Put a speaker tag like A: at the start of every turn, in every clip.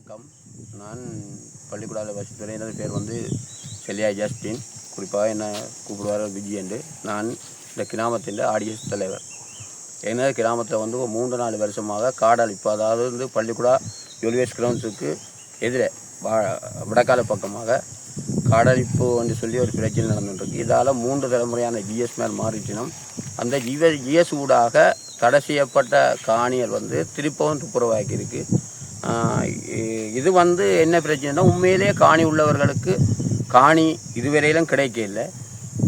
A: வணக்கம். நான் பள்ளிக்கூடாவில் வசித்துறை எனது பேர் வந்து செல்லியா ஜஸ்டின். குறிப்பாக என்னை கூப்பிடுவார் விஜயண்டு நான் இந்த கிராமத்தின் ஆடியஸ் தலைவர். எனது கிராமத்தில் வந்து ஒரு மூன்று நாலு வருஷமாக காடழிப்பு அதாவது வந்து பள்ளிக்கூடா யூனிவர்ஸ் கிரவுண்ட்ஸுக்கு எதிரே வா வடக்கால பக்கமாக காடழிப்பு என்று சொல்லி ஒரு பிரச்சனை நடந்துட்டுருக்கு. இதால் மூன்று தலைமுறையான ஜிஎஸ் மேல் மாறிட்டினோம் அந்த ஜிஎஸ் ஜிஎஸ் ஊடாக தடை செய்யப்பட்ட காணியர் வந்து திருப்பவும் துப்புரவாக்கி இருக்குது இது வந்து என்ன பிரச்சனைனா உண்மையிலேயே காணி உள்ளவர்களுக்கு காணி இதுவரையிலும் கிடைக்க இல்லை.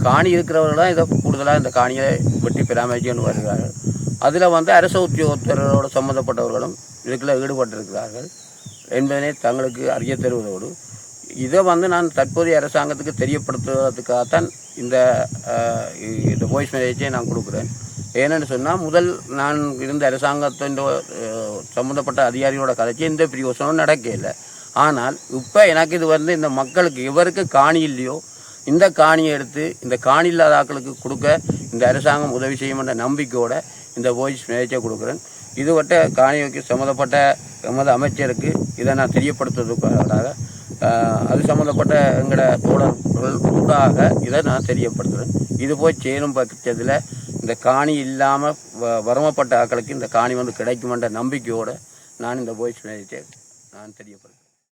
A: காணி இருக்கிறவர்கள் தான் இதை கூடுதலாக இந்த காணியை வெட்டி பராமரிச்சுன்னு வருகிறார்கள். அதில் வந்து அரசு உத்தியோகத்தரோடு சம்மந்தப்பட்டவர்களும் இதுக்குள்ள ஈடுபட்டிருக்கிறார்கள் என்பதனை தங்களுக்கு அறிய தருவதோடு இதை வந்து நான் தற்போதைய அரசாங்கத்துக்கு தெரியப்படுத்துவதற்காகத்தான் இந்த இந்த வாய்ஸ் மெசேஜை நான் கொடுக்குறேன். ஏன்னு சொன்னால் முதல் நான் இருந்த அரசாங்கத்தின் சம்மந்தப்பட்ட அதிகாரிகளோட கதைச்சு எந்த பிரயோசனம் நடக்கல. ஆனால் இப்போ எனக்கு இது வந்து இந்த மக்களுக்கு இவருக்கு காணி இல்லையோ இந்த காணியை எடுத்து இந்த காணி இல்லாத ஆக்களுக்கு கொடுக்க இந்த அரசாங்கம் உதவி செய்யும் என்ற நம்பிக்கையோட இந்த வாய்ஸ் மெசேஜை கொடுக்குறேன். இதுவட்ட காணிக்கு சம்மந்தப்பட்ட எமது அமைச்சருக்கு இதை நான் தெரியப்படுத்துவதற்காக அது சம்மந்தப்பட்ட எங்களோட தோழர்கள் ஊடாக இதை நான் தெரியப்படுத்துகிறேன் இது போய் சேரும் பட்சத்தில் இந்த காணி இல்லாமல் வறுமப்பட்ட ஆட்களுக்கு இந்த காணி வந்து கிடைக்குமென்ற நம்பிக்கையோடு நான் இந்த போய் மெசேஜை நான் தெரியப்படுத்துகிறேன்